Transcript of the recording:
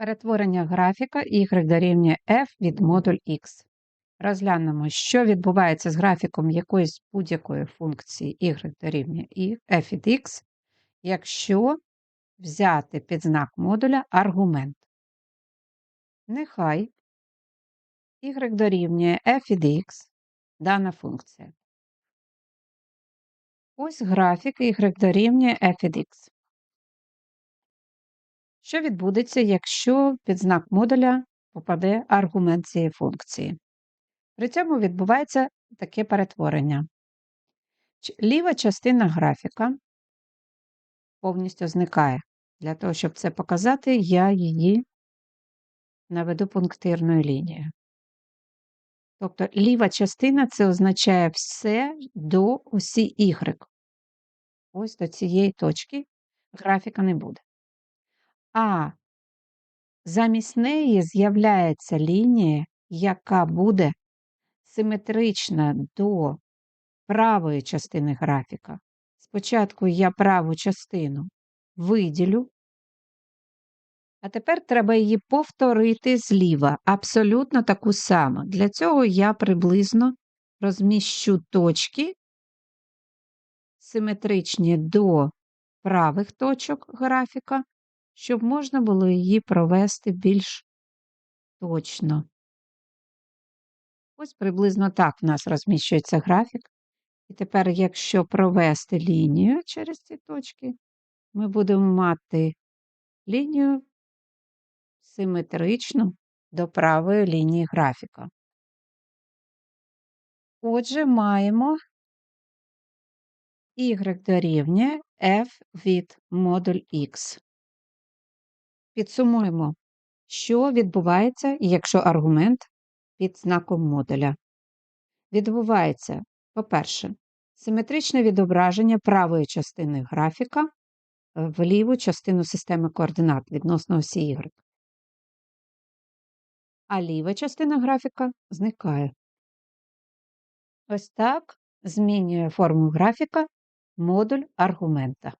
Перетворення графіка y дорівнює f від модуль x. Розглянемо, що відбувається з графіком якоїсь будь-якої функції y дорівнює f від x, якщо взяти під знак модуля аргумент. Нехай y дорівнює f від x дана функція. Ось графік y дорівнює f від x. Що відбудеться, якщо під знак модуля попаде аргумент цієї функції? При цьому відбувається таке перетворення. Ліва частина графіка повністю зникає. Для того, щоб це показати, я її наведу пунктирною лінією. Тобто ліва частина це означає все до осі Y. Ось до цієї точки графіка не буде. А замість неї з'являється лінія, яка буде симетрична до правої частини графіка. Спочатку я праву частину виділю, а тепер треба її повторити зліва, абсолютно таку саму. Для цього я приблизно розміщу точки, симетричні до правих точок графіка, щоб можна було її провести більш точно. Ось приблизно так в нас розміщується графік. І тепер, якщо провести лінію через ці точки, ми будемо мати лінію симетричну до правої лінії графіка. Отже, маємо y дорівнює f від модуль x. Підсумуємо, що відбувається, якщо аргумент під знаком модуля. Відбувається, по-перше, симетричне відображення правої частини графіка в ліву частину системи координат відносно осі Y. А ліва частина графіка зникає. Ось так змінює форму графіка модуль аргумента.